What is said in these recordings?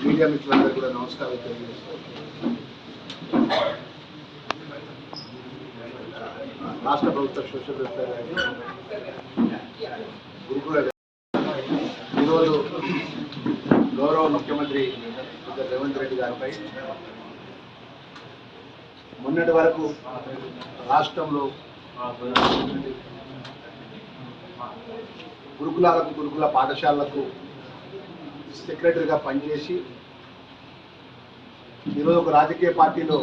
Media మిత్రులందరూ కూడా నమస్కారం తెలియజేస్తాను రాష్ట్ర ప్రభుత్వ సోషల్ వెల్ఫేర్ గురుకుల ఈరోజు గౌరవ ముఖ్యమంత్రి రేవంత్ రెడ్డి గారిపై మొన్నటి వరకు రాష్ట్రంలో గురుకులాలకు గురుకుల పాఠశాలలకు సెక్రటరీగా పనిచేసి ఈరోజు ఒక రాజకీయ పార్టీలో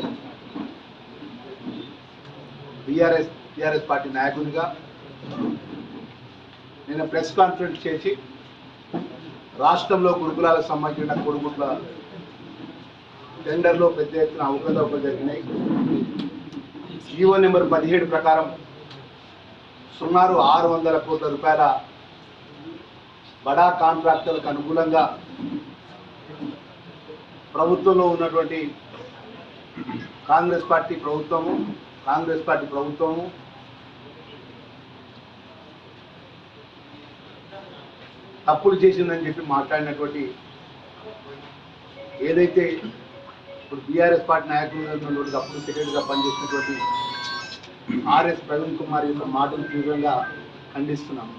బీఆర్ఎస్ టీఆర్ఎస్ పార్టీ నాయకునిగా నేను ప్రెస్ కాన్ఫరెన్స్ చేసి రాష్ట్రంలో గురుకులాలకు సంబంధించిన కొడుకుల టెండర్లో పెద్ద ఎత్తున అవకతవకలు జరిగినాయి. జీవో నెంబర్ పదిహేడు ప్రకారం సుమారు ఆరు వందల కోట్ల రూపాయల బడా కాంట్రాక్టర్లకు అనుకూలంగా ప్రభుత్వంలో ఉన్నటువంటి కాంగ్రెస్ పార్టీ ప్రభుత్వము కాంగ్రెస్ పార్టీ ప్రభుత్వము తప్పులు చేసిందని చెప్పి మాట్లాడినటువంటి ఏదైతే ఇప్పుడు బీఆర్ఎస్ పార్టీ నాయకులు ఉన్నటువంటి సెక్రటరీగా పనిచేసినటువంటి ఆర్ఎస్ ప్రవీణ్ కుమార్ యొక్క మాటలు తీవ్రంగా ఖండిస్తున్నాము.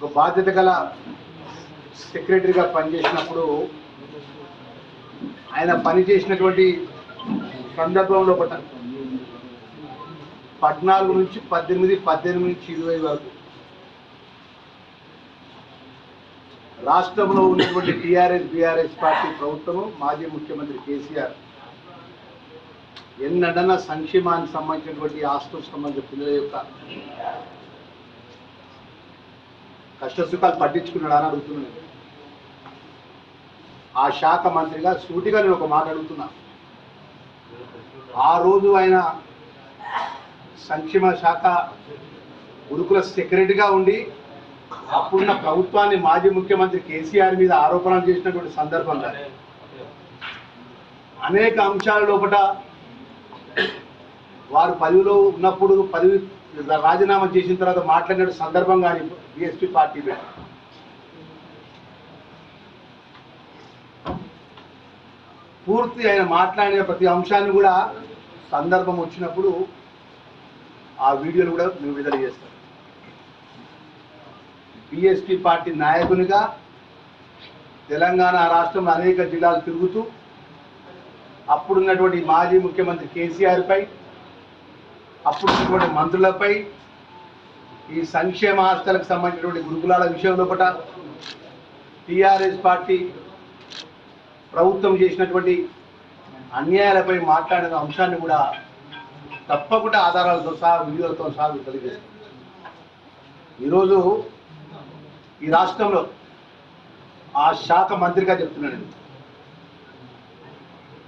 ఒక బాధ్యత గల సెక్రటరీగా పనిచేసినప్పుడు ఆయన పనిచేసినటువంటి సందర్భంలో పట్ట పద్నాలుగు నుంచి పద్దెనిమిది పద్దెనిమిది నుంచి ఇరవై వరకు రాష్ట్రంలో ఉన్నటువంటి టీఆర్ఎస్ బీఆర్ఎస్ పార్టీ ప్రభుత్వము మాజీ ముఖ్యమంత్రి కేసీఆర్ ఎన్నడన్నా సంక్షేమానికి సంబంధించినటువంటి ఆస్తులకు సంబంధించిన పిల్లల యొక్క కష్టసుఖాలు పట్టించుకున్నాడు అని అడుగుతున్నాను ఆ శాఖ మంత్రిగా సూటిగా నేను ఒక మాట అడుగుతున్నా. ఆ రోజు ఆయన సంక్షేమ శాఖ గురుకుల సెక్రటరీగా ఉండి అప్పుడున్న ప్రభుత్వాన్ని మాజీ ముఖ్యమంత్రి కేసీఆర్ మీద ఆరోపణలు చేసినటువంటి సందర్భంగా అనేక అంశాల లోపల వారు పదవిలో ఉన్నప్పుడు పదవి రాజీనామా చేసిన తర్వాత మాట్లాడిన సందర్భం కానీ బిఎస్పీ పార్టీ పూర్తి ఆయన మాట్లాడిన ప్రతి అంశాన్ని కూడా సందర్భం వచ్చినప్పుడు ఆ వీడియోలు కూడా మేము విడుదల చేస్తాం. బిఎస్పీ పార్టీ నాయకునిగా తెలంగాణ రాష్ట్రంలో అనేక జిల్లాలు తిరుగుతూ అప్పుడున్నటువంటి మాజీ ముఖ్యమంత్రి కేసీఆర్పై అప్పుడు మంత్రులపై ఈ సంక్షేమ ఆస్తులకు సంబంధించినటువంటి గురుకులాల విషయంలో పట టీఆర్ఎస్ పార్టీ ప్రభుత్వం చేసినటువంటి అన్యాయాలపై మాట్లాడిన అంశాన్ని కూడా తప్పకుండా ఆధారాలతో సహా వీడియోలతో సహా మీకు ఈరోజు ఈ రాష్ట్రంలో ఆ శాఖ మంత్రిగా చెప్తున్నాను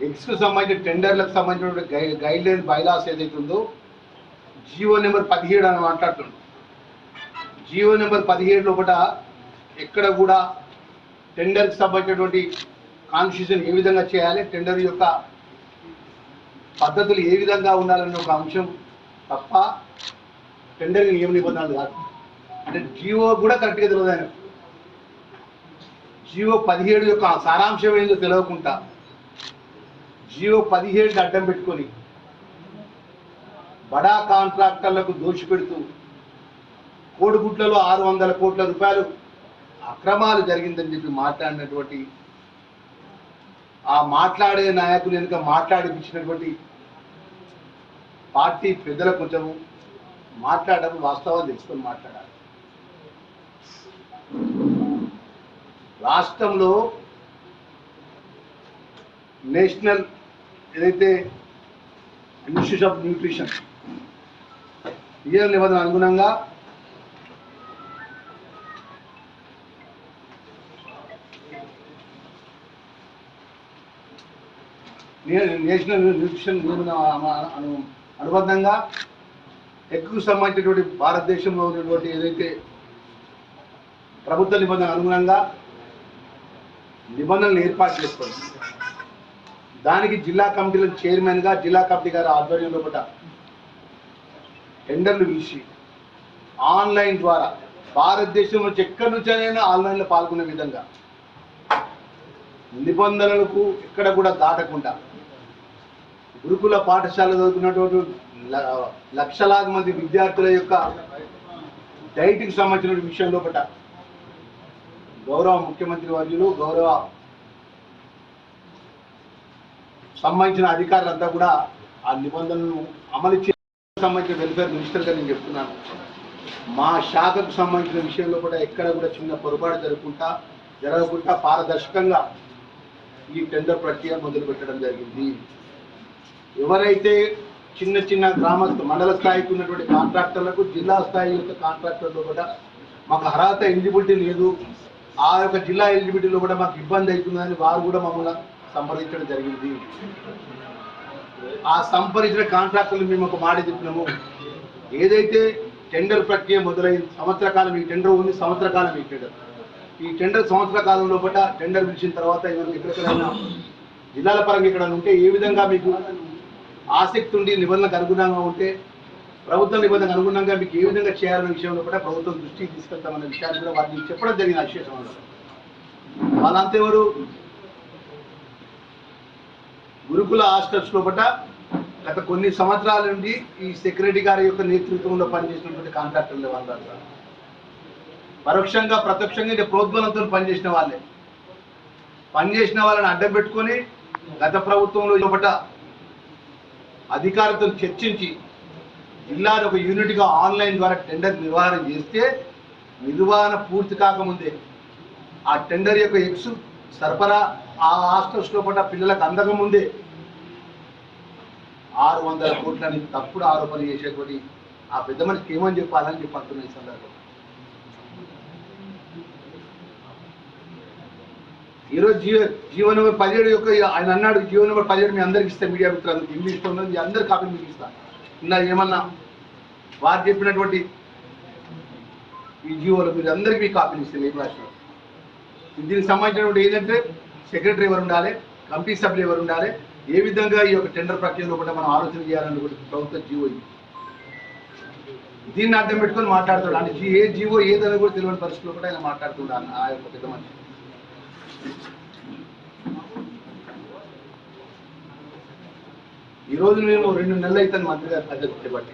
ఎగ్స్కు సంబంధించిన టెండర్లకు సంబంధించిన గైడ్ లైన్ బైలాస్ ఏదైతే ఉందో జీవో నెంబర్ పదిహేడు అని మాట్లాడుతున్నాడు జీవో నెంబర్ పదిహేడు లోపల ఎక్కడ కూడా టెండర్కి సంబంధించినటువంటి కాన్స్టిట్యూషన్ ఏ విధంగా చేయాలి టెండర్ యొక్క పద్ధతులు ఏ విధంగా ఉండాలనే ఒక అంశం తప్ప టెండర్ నియమ నిబంధనలు కాదు. అంటే జియో కూడా కరెక్ట్గా తెలియదు ఆయన జియో పదిహేడు యొక్క సారాంశం ఏందో తెలియకుండా జియో పదిహేడు అడ్డం పెట్టుకొని బడా కాంట్రాక్టర్లకు దోషిపెడుతూ కోడిగుడ్లలో ఆరు వందల కోట్ల రూపాయలు అక్రమాలు జరిగిందని చెప్పి మాట్లాడినటువంటి ఆ మాట్లాడే నాయకులు వెనుక మాట్లాడిపించినటువంటి పార్టీ పెద్దల కొంచెం మాట్లాడడం వాస్తవాలు తెలుసుకొని మాట్లాడాలి. రాష్ట్రంలో నేషనల్ ఏదైతే ఇన్స్టిట్యూట్ ఆఫ్ న్యూట్రిషన్ ఇయర్ నిబంధన అనుగుణంగా నేషనల్ న్యూట్రిషన్ అనుబంధంగా ఎక్కువ సంబంధించినటువంటి భారతదేశంలో ఉన్నటువంటి ఏదైతే ప్రభుత్వ నిబంధన అనుగుణంగా నిబంధనలు ఏర్పాటు చేసుకోండి దానికి జిల్లా కమిటీల చైర్మన్గా జిల్లా కమిటీ గారి ఆధ్వర్యంలో కూడా టెండర్లు పిలిచి ఆన్లైన్ ద్వారా భారతదేశంలో ఎక్కడి నుంచైనా ఆన్లైన్లో పాల్గొనే విధంగా నిబంధనలకు ఎక్కడ కూడా దాటకుండా గురుకుల పాఠశాల చదువుకున్నటువంటి లక్షలాది మంది విద్యార్థుల యొక్క డైట్కి సంబంధించిన విషయం లోపల గౌరవ ముఖ్యమంత్రి వర్యులు గౌరవ సంబంధించిన అధికారులంతా కూడా ఆ నిబంధనలను అమలు సంబంధించిన వెల్ఫేర్ మినిస్టర్గా నేను చెప్తున్నాను. మా శాఖకు సంబంధించిన విషయంలో కూడా ఎక్కడ కూడా చిన్న పొరపాటు జరగకుండా జరగకుండా పారదర్శకంగా ఈ టెండర్ ప్రక్రియ మొదలు పెట్టడం జరిగింది. ఎవరైతే చిన్న చిన్న గ్రామ మండల స్థాయికి ఉన్నటువంటి కాంట్రాక్టర్లకు జిల్లా స్థాయి యొక్క కాంట్రాక్టర్లు కూడా మాకు అర్హత ఎలిజిబిలిటీ లేదు. ఆ యొక్క జిల్లా ఎలిజిబిలిటీలో కూడా మాకు ఇబ్బంది అవుతుందని వారు కూడా మమ్మల్ని సంప్రదించడం జరిగింది. ఆ సంపరించిన కాంట్రాక్టులు మేము ఒక మాట చెప్పినాము. ఏదైతే టెండర్ ప్రక్రియ మొదలైంది సంవత్సర కాలం ఈ టెండర్ ఉంది సంవత్సర కాలం ఈ టెండర్. ఈ టెండర్ సంవత్సర కాలం లోపల టెండర్ పిలిచిన తర్వాత ఏమైనా ఎక్కడికైనా జిల్లాల పరంగా ఇక్కడ ఉంటే ఏ విధంగా మీకు ఆసక్తి ఉండి నిబంధనలకు అనుగుణంగా ఉంటే ప్రభుత్వ నిబంధనకు అనుగుణంగా మీకు ఏ విధంగా చేయాలనే విషయంలో కూడా ప్రభుత్వం దృష్టికి తీసుకెళ్తామనే విషయాన్ని కూడా వారికి చెప్పడం జరిగింది. అక్షయ సమావేశంలో వాళ్ళంతా ఎవరు? గురుకుల హాస్టల్స్ లోపల గత కొన్ని సంవత్సరాల నుండి ఈ సెక్రటరీ గారి యొక్క నేతృత్వంలో పనిచేసినటువంటి కాంట్రాక్టర్లు వాళ్ళంతా పరోక్షంగా ప్రత్యక్షంగా ఇంకా ప్రోద్బలంతో పనిచేసిన వాళ్ళే. పనిచేసిన వాళ్ళని అడ్డం పెట్టుకొని గత ప్రభుత్వంలో లోపల అధికారితో చర్చించి జిల్లాను ఒక యూనిట్గా ఆన్లైన్ ద్వారా టెండర్ నిర్వహణ చేస్తే నిర్వహణ పూర్తి కాకముందే ఆ టెండర్ యొక్క ఎక్స్ సరఫరా ఆ హాస్టల్స్లో పడ్డ పిల్లలకు అందకముందే ఆరు వందల కోట్లని తప్పుడు ఆరోపణ చేసేటువంటి ఆ పెద్ద మనిషికి ఏమని చెప్పాలని చెప్పి అంటున్నాయి ఈ సందర్భంలో. ఈరోజు జీవ జీవో నెంబర్ పదిహేడు యొక్క ఆయన అన్నాడు జీవో నెంబర్ పదిహేడు మీ అందరికి ఇస్తే మీడియా మిత్రులు ఇంగ్లీష్లో ఉన్నది మీ కాపీ మీకు ఇస్తాను ఇందా ఏమన్నా వారు చెప్పినటువంటి ఈ జీవోలు మీరు అందరికీ మీ కాపీలు ఇస్తాను ఏ భాషలో దీనికి సంబంధించినటువంటి ఏంటంటే సెక్రటరీ ఎవరు ఉండాలి? కమిటీ సభ్యులు ఎవరు ఉండాలి? ఏ విధంగా ఈ యొక్క టెండర్ ప్రక్రియలో కూడా మనం ఆలోచన చేయాలని కూడా ప్రభుత్వ జీవో ఇది. దీన్ని అర్థం పెట్టుకొని మాట్లాడుతాడు అంటే జీ- ఏ జీవో ఏదని కూడా తెలియని పరిస్థితుల్లో కూడా ఆయన మాట్లాడుతున్నాడు ఆ యొక్క పెద్ద మనిషి. ఈ రోజు మేము రెండు నెలలు అయితే మంత్రి గారు ప్రజలు చేపట్టి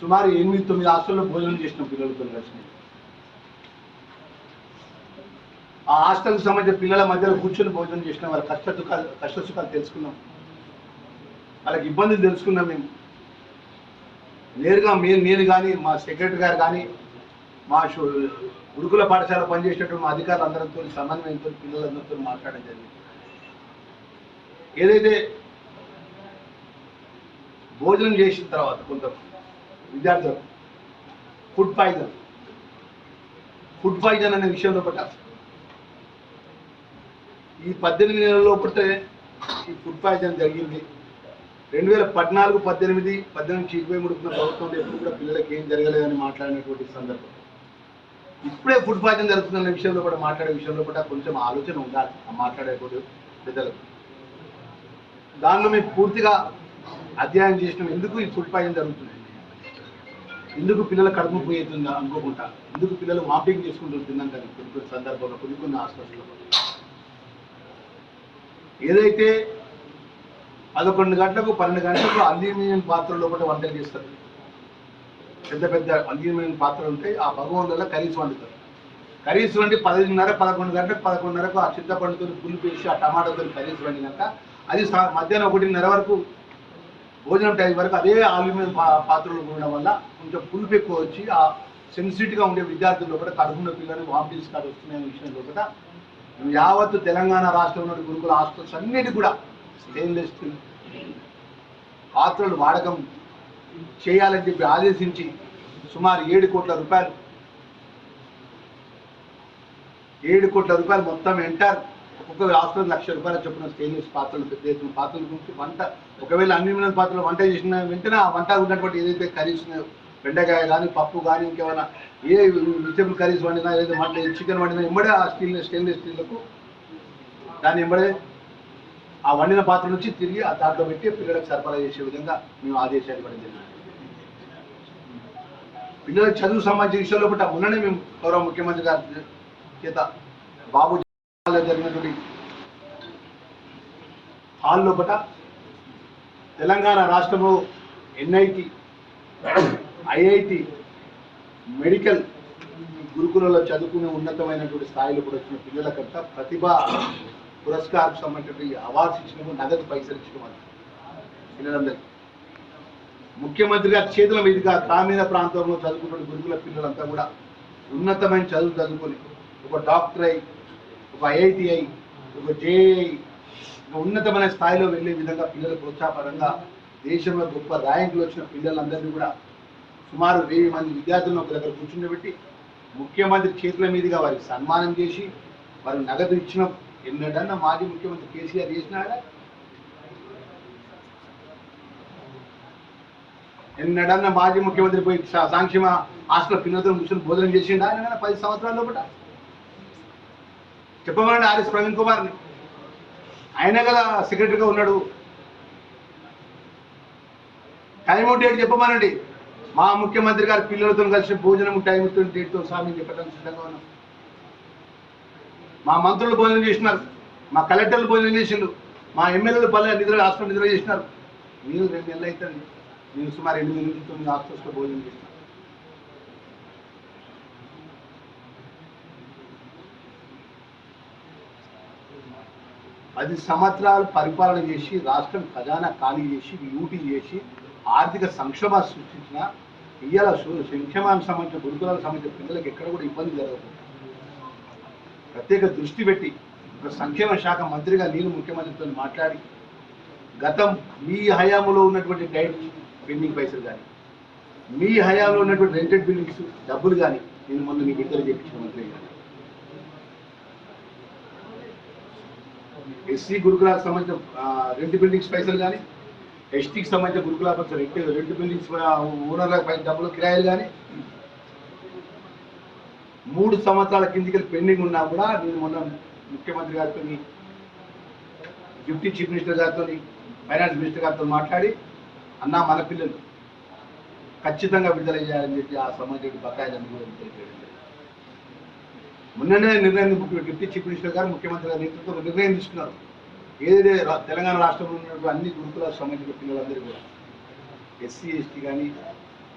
సుమారు ఎనిమిది తొమ్మిది హాస్టల్లో భోజనం చేసిన పిల్లలతో కలిసి. ఆ హాస్టల్కి సంబంధించిన పిల్లల మధ్యలో కూర్చొని భోజనం చేసిన వాళ్ళ కష్ట సుఖాలు కష్ట సుఖాలు తెలుసుకున్నాం. వాళ్ళకి ఇబ్బందులు తెలుసుకున్నాం మేము. నేరుగా మీరు నేను కానీ మా సెక్రటరీ గారు కానీ మా ఉడుకుల గురుకుల పాఠశాల పనిచేసేటువంటి మా అధికారులు అందరితో సమన్వయంతో పిల్లలందరితో మాట్లాడడం జరిగింది. ఏదైతే భోజనం చేసిన తర్వాత కొంత విద్యార్థులు ఫుడ్ పాయిజన్ ఫుడ్ పాయిజన్ అనే విషయంలో పట్టారు ఈ పద్దెనిమిది నెలల్లో ఒకటే ఈ ఫుడ్ పాయిజన్ జరిగింది. రెండు వేల పద్నాలుగు పద్దెనిమిది పద్దెనిమిది నుంచి ఇరవై మూడు ప్రభుత్వం ఎప్పుడు కూడా పిల్లలకి ఏం జరగలేదని మాట్లాడినటువంటి సందర్భం. ఇప్పుడే ఫుడ్ పాయిజన్ జరుగుతున్న విషయంలో కూడా మాట్లాడే విషయంలో కూడా కొంచెం ఆలోచన ఉండాలి ఆ మాట్లాడేటువంటి పెద్దలకు. దానిలో మేము పూర్తిగా అధ్యయనం చేసినాం. ఎందుకు ఈ ఫుడ్ పాయిజన్ జరుగుతుంది? ఎందుకు పిల్లల కడుపు పోయేతుందా అనుకోకుండా? ఎందుకు పిల్లలు వామిటింగ్ చేసుకుంటూ తిన్నాం కానీ? కొన్ని కొన్ని సందర్భంలో కొన్ని కొన్ని హాస్పిటల్లో ఏదైతే పదకొండు గంటలకు పన్నెండు గంటలకు అల్యూమినియం పాత్రలో కూడా వంటలు చేస్తారు. పెద్ద పెద్ద అల్యూమినియం పాత్రలు ఉంటాయి. ఆ భగవంతుల కర్రీస్ వండుతారు. కర్రీస్ వండి పదిన్నర పదకొండు గంటలకు పదకొండున్నరకు ఆ చింతపండుతో పులుపు ఆ టమాటాతో కర్రీస్ వండినాక అది మధ్యాహ్నం ఒకటిన్నర వరకు భోజనం టైం వరకు అదే అల్యూమినియం పాత్రలు ఉండడం వల్ల కొంచెం పులుపు ఎక్కువ వచ్చి ఆ సెన్సిటివ్గా ఉండే విద్యార్థుల్లో కూడా కడుపున్న పిల్లలు వామిటింగ్స్ కాదు వస్తున్నాయనే విషయంలో కూడా యావత్తు తెలంగాణ రాష్ట్రంలో గురుకుల హాస్టల్స్ అన్నిటి కూడా స్టెయిన్లెస్ స్టీల్. పాత్రలు వాడకం చేయాలని చెప్పి ఆదేశించి సుమారు ఏడు కోట్ల రూపాయలు ఏడు కోట్ల రూపాయలు మొత్తం ఎంటర్ ఒక్కొక్క హాస్టల్ లక్ష రూపాయల చొప్పున స్టెయిన్లెస్ పాత్రలు పెద్ద ఎత్తున పాత్రలు గురించి వంట ఒకవేళ అన్ని మిగిలిన పాత్రలు వంట చేసిన వెంటనే ఆ వంట ఉన్నటువంటి ఏదైతే కర్రీస్ ఉన్నాయో బెండకాయ కానీ పప్పు కానీ ఇంకేమైనా ఏ వెజిటబుల్ కర్రీస్ వండినా లేదా మటన్ చికెన్ వండినా ఇమ్మడే ఆ స్టీల్ స్టెయిన్లెస్ స్టీల్లకు దాన్ని ఇమ్మడే ఆ వండిన పాత్ర నుంచి తిరిగి ఆ దాంట్లో పెట్టి పిల్లలకు సరఫరా చేసే విధంగా మేము ఆదేశాలు ఇవ్వడం జరిగింది. చదువు సంబంధించిన విషయంలో కూడా మొన్ననే మేము గౌరవ ముఖ్యమంత్రి గారి చేత బాబు జరిగినటువంటి హాల్ లోపల తెలంగాణ రాష్ట్రంలో ఎన్ఐటి ఐఐటి మెడికల్ గురుకులలో చదువుకునే ఉన్నతమైనటువంటి స్థాయిలో కూడా వచ్చిన పిల్లలకంతా ప్రతిభ పురస్కారం సంబంధించిన అవార్డ్స్ ఇచ్చినప్పుడు నగదు పైసలు ఇచ్చిన పిల్లలందరికీ ముఖ్యమంత్రి గారి చేతుల మీదుగా గ్రామీణ ప్రాంతంలో చదువుకున్న గురుకుల పిల్లలంతా కూడా ఉన్నతమైన చదువు చదువుకొని ఒక డాక్టర్ అయి ఒక ఐఐటిఐ ఒక జేఐ ఒక ఉన్నతమైన స్థాయిలో వెళ్ళే విధంగా పిల్లలు ప్రోత్సాహపరంగా దేశంలో గొప్ప ర్యాంకులు వచ్చిన పిల్లలందరినీ కూడా సుమారు వెయ్యి మంది విద్యార్థులను ఒక దగ్గర కూర్చుండబెట్టి ముఖ్యమంత్రి చేతుల మీదుగా వారికి సన్మానం చేసి వారికి నగదు ఇచ్చిన ఎన్నడన్నా మాజీ ముఖ్యమంత్రి కేసీఆర్ చేసినాడా? ఎన్నడన్నా మాజీ ముఖ్యమంత్రి పోయి సా- సంక్షేమ హాస్టల్ పిల్లలతో కూర్చొని భోజనం చేసిండా ఆయన పది సంవత్సరాల లోపల? చెప్పమండి ఆర్ఎస్ ప్రవీణ్ కుమార్ని. ఆయన కదా సెక్రటరీగా ఉన్నాడు. టైం డేట్ చెప్పమనండి. మా ముఖ్యమంత్రి గారి పిల్లలతో కలిసి భోజనం టైం డేట్తో స్వామి చెప్పడానికి సిద్ధంగా ఉన్నాం. మా మంత్రులు భోజనం చేసినారు. మా కలెక్టర్లు భోజనం చేసిండు మా ఎమ్మెల్యేలు పల్లె నిధులు హాస్పిటల్ నిధులు చేసినారు. నేను రెండు నెలలు అవుతుంది నేను సుమారు ఎనిమిది నుంచి తొమ్మిది హాస్పిటల్స్లో భోజనం చేసిన పది సంవత్సరాలు పరిపాలన చేసి రాష్ట్రం ఖజానా ఖాళీ చేసి లూటీ చేసి ఆర్థిక సంక్షోభాలు సృష్టించిన ఇయ్యాల సు- సంక్షేమానికి సంబంధించిన గురుకులాలకు సంబంధించిన పిల్లలకు ఎక్కడ కూడా ఇబ్బంది జరగదు ప్రత్యేక దృష్టి పెట్టి ఒక సంక్షేమ శాఖ మంత్రిగా నేను ముఖ్యమంత్రితో మాట్లాడి గతం మీ హయాంలో ఉన్నటువంటి డైట్ పెండింగ్ పైసలు కానీ మీ హయాంలో ఉన్నటువంటి రెంటెడ్ బిల్డింగ్స్ డబ్బులు కానీ నేను మొన్న మీకు విడుదల చేయించిన మంత్రి ఎస్సీ గురుకులాలకు సంబంధించిన రెండు బిల్డింగ్స్ పైసలు కానీ ఎస్టీకి సంబంధించిన గురుకుల సార్ రెంట్ రెండు బిల్డింగ్స్ ఓనర్ల పై డబ్బులు కిరాయిలు కానీ మూడు సంవత్సరాల కిందికి పెండింగ్ ఉన్నా కూడా నేను మొన్న ముఖ్యమంత్రి గారితో డిప్యూటీ చీఫ్ మినిస్టర్ గారితో ఫైనాన్స్ మినిస్టర్ గారితో మాట్లాడి అన్న మన పిల్లలు ఖచ్చితంగా విడుదల చేయాలని చెప్పి ఆ సంబంధించిన బకాయిలను కూడా మొన్ననే నిర్ణయం డిప్యూటీ చీఫ్ మినిస్టర్ గారు ముఖ్యమంత్రి గారి నేతృత్వంలో నిర్ణయం తీసుకున్నారు. ఏదైతే తెలంగాణ రాష్ట్రంలో ఉన్నటువంటి అన్ని గురుకులకు సంబంధించిన పిల్లలందరూ కూడా ఎస్సీ ఎస్టీ కానీ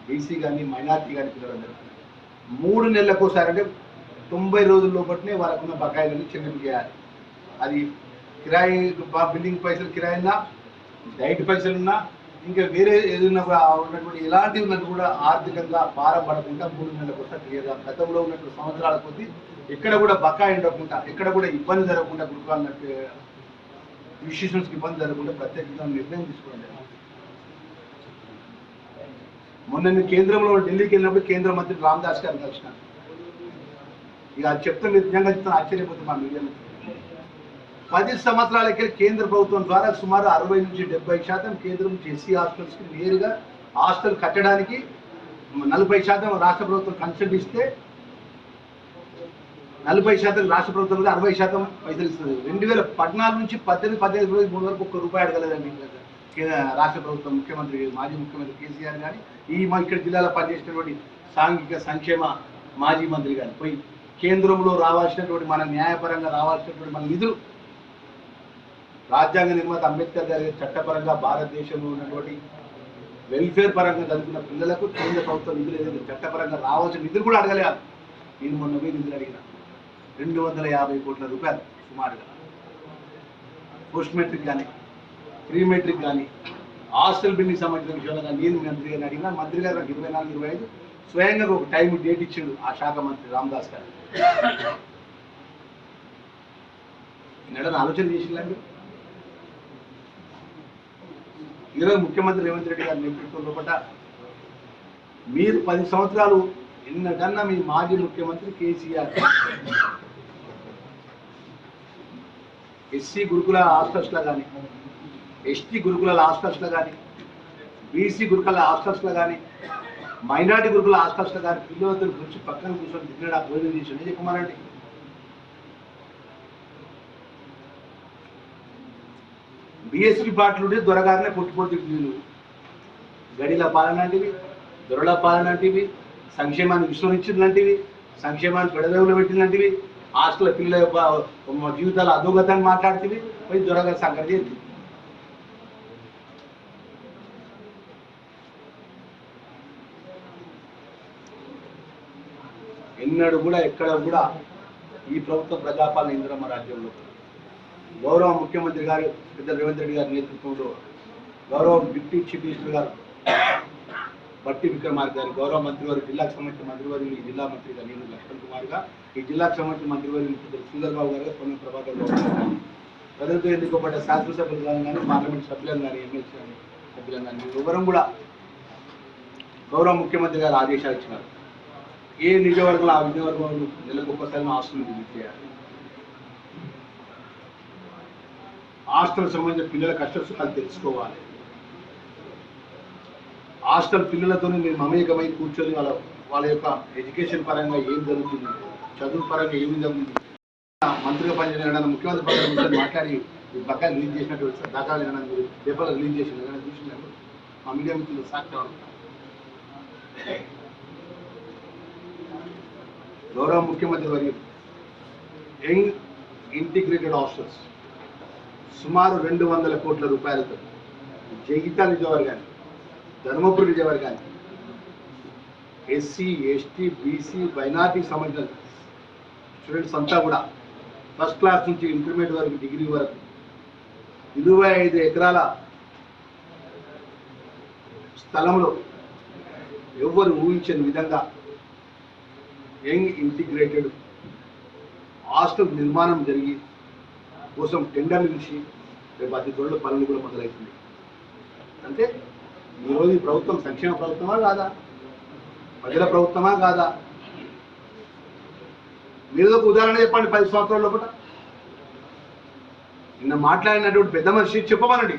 బీసీ కానీ మైనార్టీ కానీ పిల్లలందరూ మూడు నెలలకు ఒకసారి అంటే తొంభై రోజుల లోపలనే వాళ్ళకున్న బకాయిలను చెల్లింపు చేయాలి. అది కిరాయి బిల్డింగ్ పైసలు కిరాయినా డైట్ పైసలున్నా ఇంకా వేరే ఏదైనా ఉన్నటువంటి ఎలాంటివి ఉన్నట్టు కూడా ఆర్థికంగా భారం పడకుండా మూడు నెలలకు ఒకసారి క్లియర్ గతంలో ఉన్నటువంటి సంవత్సరాల కొద్దీ ఎక్కడ కూడా బకాయి ఉండకుండా ఎక్కడ కూడా ఇబ్బంది జరగకుండా గురుకున్నట్టు ఇన్స్టిట్యూషన్స్కి ఇబ్బంది జరగకుండా ప్రత్యేకంగా నిర్ణయం తీసుకోండి. మొన్న నేను కేంద్రంలో ఢిల్లీకి వెళ్ళినప్పుడు కేంద్ర మంత్రి రామ్దాస్ గారిని కలిసిన. ఇక అది చెప్తే మీరు నిజంగా చెప్తాను ఆశ్చర్యపోతుంది మా మీడియా పది సంవత్సరాలకే కేంద్ర ప్రభుత్వం ద్వారా సుమారు అరవై నుంచి డెబ్బై శాతం కేంద్రం ఎస్సీ హాస్టల్స్కి నేరుగా హాస్టల్ కట్టడానికి నలభై శాతం రాష్ట్ర ప్రభుత్వం కన్సల్ట్ ఇస్తే నలభై శాతం రాష్ట్ర ప్రభుత్వం కూడా అరవై శాతం పైసలు ఇస్తుంది. రెండు వేల పద్నాలుగు నుంచి పద్దెనిమిది పద్దెనిమిది రోజులు మూడు వరకు ఒక్క రూపాయి అడగలేదండి కేంద్ర రాష్ట్ర ప్రభుత్వం ముఖ్యమంత్రి మాజీ ముఖ్యమంత్రి కేసీఆర్ కానీ ఈ మా ఇక్కడ జిల్లాలో పనిచేసినటువంటి సాంఘిక సంక్షేమ మాజీ మంత్రి కానీ పోయి కేంద్రంలో రావాల్సినటువంటి మన న్యాయపరంగా రావాల్సినటువంటి మన నిధులు రాజ్యాంగ నిర్మాత అంబేద్కర్ గారి చట్టపరంగా భారతదేశంలో ఉన్నటువంటి వెల్ఫేర్ పరంగా చదువుకున్న పిల్లలకు కేంద్ర ప్రభుత్వం నిధులు ఏదైతే చట్టపరంగా రావాల్సిన నిధులు కూడా అడగలేదు. నేను మొన్న పోయి నిధులు అడిగినా. రెండు వందల యాభై కోట్ల రూపాయలు సుమారుగా. పోస్ట్ మెట్రిక్ కానీ ప్రీ మెట్రిక్ కానీ హాస్టల్ బిల్డింగ్ సంబంధించిన విషయంలో కానీ నేను మంత్రి గారిని అడిగినా మంత్రి గారు నాకు ఇరవై నాలుగు ఇరవై ఐదు స్వయంగా ఒక టైం డేట్ ఇచ్చిండు ఆ శాఖ మంత్రి రామదాస్ గారు. నెలను ఆలోచన చేసిందండి. ఈరోజు ముఖ్యమంత్రి రేవంత్ రెడ్డి గారి నేతృత్వంలో పట్ల మీరు పది సంవత్సరాలు ఎన్నటన్నా మీ మాజీ ముఖ్యమంత్రి కేసీఆర్ ఎస్సీ గురుకుల హాస్టల్స్లో కానీ ఎస్టీ గురుకుల హాస్టల్స్లో కానీ బీసీ గురుకుల హాస్టల్స్లో కానీ మైనార్టీ గురుకుల హాస్టల్స్లో కానీ పిల్లలతో గురించి పక్కన కూర్చొని తిన్నాడు ఆ భోజనం తీసుకుని అని చెప్పమానండి బిఎస్పీ పాటలు దొరగారినే పొట్టి పొట్టి వీళ్ళు గడిల పాలన అంటివి దొరల పాలన అంటివి సంక్షేమాన్ని విస్మరించినలాంటివి సంక్షేమాన్ని పెడదవులు పెట్టినలాంటివి హాస్టల్ పిల్లల యొక్క జీవితాల అధోగతాన్ని మాట్లాడుతుంది పోయి దొరగా సంగతి ఎన్నడూ కూడా ఎక్కడ కూడా ఈ ప్రభుత్వ ప్రజాపాలన ఇంద్రమ్మ రాజ్యంలో గౌరవ ముఖ్యమంత్రి గారు పెద్ద రేవంత్ రెడ్డి గారి నేతృత్వంలో గౌరవ డిప్యూటీ చీఫ్ మినిస్టర్ గారు భట్టి విక్రమార్క గారు గౌరవ మంత్రివారు జిల్లాకు సంబంధించిన మంత్రివారు ఈ జిల్లా మంత్రిగా నేను లక్ష్మణ్ కుమార్గా. ఈ జిల్లాకు సంబంధించిన మంత్రివారు సుందర్బాబు గారు పొన్నం ప్రభాకర్ బాబు గారు ప్రజలతో ఎన్నుకోబడ్డ శాసనసభ్యులు కానీ పార్లమెంట్ సభ్యులను కానీ ఎమ్మెల్సీ కానీ సభ్యులను కానీ వివరం కూడా గౌరవ ముఖ్యమంత్రి గారు ఆదేశాలు ఇచ్చినారు. ఏ నియోజకవర్గంలో ఆ నియోజకవర్గంలో నెలకు ఒక్కసారి హాస్టల్ విజిట్ చేయాలి. హాస్టల్ సంబంధించిన పిల్లల కష్ట సుఖాలు తెలుసుకోవాలి. హాస్టల్ పిల్లలతో మీరు మమేకమై కూర్చొని వాళ్ళ వాళ్ళ యొక్క ఎడ్యుకేషన్ పరంగా ఏం జరుగుతుంది చదువు పరంగా ఏమి జరుగుతుంది మంత్రిగా పనిచేయడం ముఖ్యమంత్రి పరంగా మాట్లాడి ఈ పక్కన రిలీజ్ చేసినట్టు దాకా మీరు పేపర్లో రిలీజ్ చేసిన ఏదైనా చూసినట్టు మా మీడియా మిత్రులు సాక్ష్యం గౌరవ ముఖ్యమంత్రి వర్యం యంగ్ ఇంటిగ్రేటెడ్ హాస్టల్స్ సుమారు రెండు వందల కోట్ల రూపాయలతో. జగిత్యాల నిజవర్గాన్ని ధర్మపురి కానీ. ఎస్సీ ఎస్టీ బీసీ మైనార్టీకి సంబంధించిన స్టూడెంట్స్ అంతా కూడా ఫస్ట్ క్లాస్ నుంచి ఇంటర్మీడియట్ వరకు డిగ్రీ వరకు ఇరవై ఐదు ఎకరాల స్థలంలో ఎవ్వరు ఊహించని విధంగా యంగ్ ఇంటిగ్రేటెడ్ హాస్టల్ నిర్మాణం జరిగి కోసం టెండర్లు పిలిచి రేపు అతి త్వరలో పనులు కూడా మొదలవుతుంది అంటే ఈరోజు ఈ ప్రభుత్వం సంక్షేమ ప్రభుత్వమా కాదా? ప్రజల ప్రభుత్వమా కాదా? మీరు ఒక ఉదాహరణ చెప్పండి పది సంవత్సరాల లోపల. నిన్న మాట్లాడినటువంటి పెద్ద మనిషి చెప్పమనండి.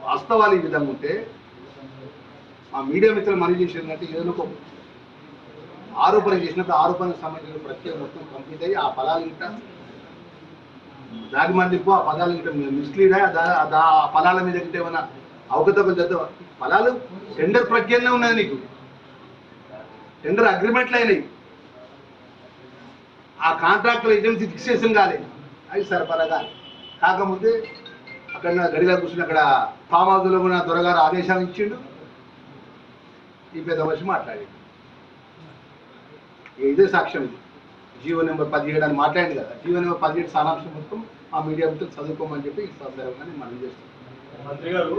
వాస్తవాలు ఈ విధంగా ఉంటే మా మీడియా మిత్రులు మనవి చేసేదంటే ఏదో ఒక ఆరోపణ చేసినప్పుడు ఆరోపణకు సంబంధించిన ప్రక్రియ మొత్తం కంప్లీట్ అయ్యి ఆ పదాలు ఇంకా దాని మందిపు ఆ పదాలు మిస్లీడ్ ఆ దా- పదాల మీద ఇంటే ఏమైనా అవకతవకలు జరుగుతాయి పదాలు టెండర్ ప్రక్రియనే ఉన్నది నీకు. టెండర్ అగ్రిమెంట్లు అయినాయి. ఆ కాంట్రాక్టర్ ఏజెన్సీ ఫిక్సేషన్ కాలేదు అది సరఫరాగా కాకముందే అక్కడ గడిలో కూర్చుని అక్కడ ఫామ్ హౌస్లో కూడా దొరగారు ఆదేశాలు ఇచ్చిండు. ఈ పెద్ద మనిషి మాట్లాడాడు. ఇదే సాక్ష్యం ఇది. జీవో నెంబర్ పదిహేడు అని మాట్లాడింది కదా జీవో నెంబర్ పదిహేడు సారాంశం మొత్తం ఆ మీడియా మిత్రులు చదువుకోమని చెప్పి ఈ సందర్భంగా నేను మనం చేస్తాను మంత్రి గారు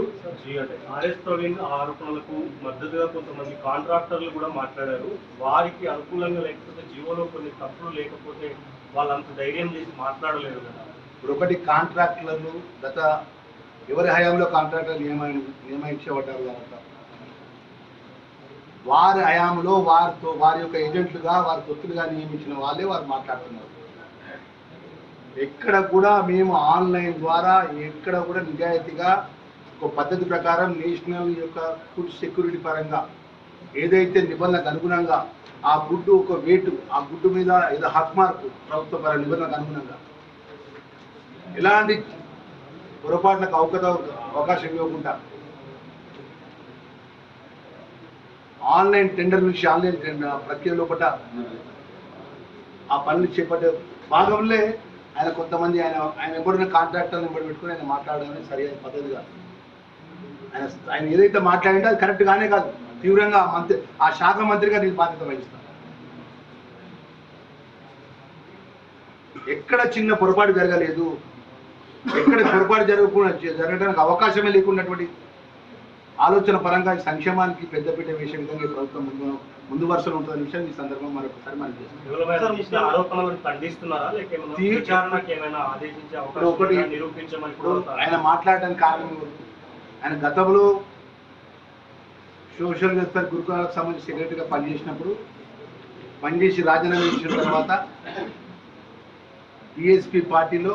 ఆర్ఎస్ ప్రవీణ్ ఆరోపణలకు మద్దతుగా కొంతమంది కాంట్రాక్టర్లు కూడా మాట్లాడారు. వారికి అనుకూలంగా లేకపోతే జీవోలో కొన్ని తప్పులు లేకపోతే వాళ్ళంత ధైర్యం చేసి మాట్లాడలేరు కదా. ఇప్పుడు ఒకటి కాంట్రాక్టర్లు గత ఎవరి హయాంలో కాంట్రాక్టర్ నియమ నియమించబడ్డారు కనుక వారి హయాంలో వారితో వారి యొక్క ఏజెంట్లుగా వారి తొత్తులుగా నియమించిన వాళ్ళే వారు మాట్లాడుతున్నారు. ఎక్కడ కూడా మేము ఆన్లైన్ ద్వారా ఎక్కడ కూడా నిజాయితీగా ఒక పద్ధతి ప్రకారం నేషనల్ యొక్క ఫుడ్ సెక్యూరిటీ పరంగా ఏదైతే నిబంధనలకు అనుగుణంగా ఆ గుడ్డు ఒక వేటు ఆ గుడ్డు మీద ఏదో హక్ మార్క్ ప్రభుత్వ పర నిబంధనలకు అనుగుణంగా. ఎలాంటి పొరపాట్లకు అవకత అవకాశం ఇవ్వకుండా ఆన్లైన్ టెండర్ నుంచి ఆన్లైన్ ప్రక్రియ లోపల ఆ పనులు చేపట్టే భాగంలో ఆయన కొంతమంది ఆయన ఆయన ఎవరిన కాంట్రాక్టర్ని ఎంబడి పెట్టుకుని ఆయన మాట్లాడడం సరి అయిన పద్ధతి కాదు. ఆయన ఆయన ఏదైతే మాట్లాడిందో అది కరెక్ట్ గానే కాదు. తీవ్రంగా మంత్రి ఆ శాఖ మంత్రిగా నేను బాధ్యత వహిస్తాను ఎక్కడ చిన్న పొరపాటు జరగలేదు ఎక్కడ పొరపాటు జరగకుండా జరగడానికి అవకాశమే లేకున్నటువంటి ఆలోచన పరంగా ఈ సంక్షేమానికి పెద్దపీట వేసే విధంగా ఈ ప్రభుత్వం ముందు ముందు వరుసలో ఉంటున్న విషయం ఈ సందర్భం మరొకసారి మనం ఒకటి- ఇప్పుడు? ఆయన మాట్లాడడానికి కారణం? ఆయన గతంలో సోషల్ వెల్ఫేర్ గురుకులాలకు సంబంధించి సెక్రటరీగా పనిచేసినప్పుడు పనిచేసి రాజీనామా ఇచ్చిన తర్వాత బిఎస్పి పార్టీలో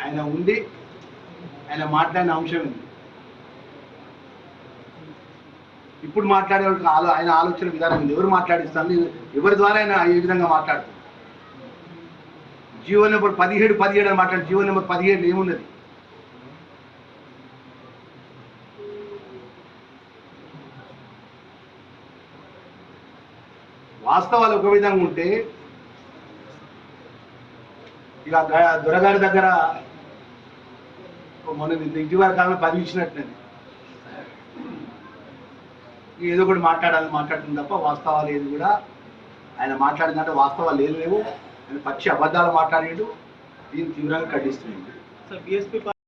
ఆయన ఉండి ఆయన మాట్లాడిన అంశం ఉంది ఇప్పుడు మాట్లాడే ఆయన ఆలోచన విధానం ఎవరు మాట్లాడిస్తాను ఎవరి ద్వారా ఆయన ఏ విధంగా మాట్లాడుతుంది జీవో నెంబర్ పదిహేడు పదిహేడు అని మాట్లాడు. జీవో నెంబర్ పదిహేడు ఏమున్నది? వాస్తవాలు ఒక విధంగా ఉంటే ఇలా దొరగారి దగ్గర మొన్న ఇటీవల కాలంలో పదివిచ్చినట్టు ఏదో ఒకటి మాట్లాడాలని మాట్లాడుతుంది తప్ప వాస్తవాలు ఏది కూడా ఆయన మాట్లాడిందంటే వాస్తవాలు ఏం లేవు. ఆయన పక్షి అబద్ధాలు మాట్లాడేడు. దీన్ని తీవ్రంగా ఖండిస్తుంది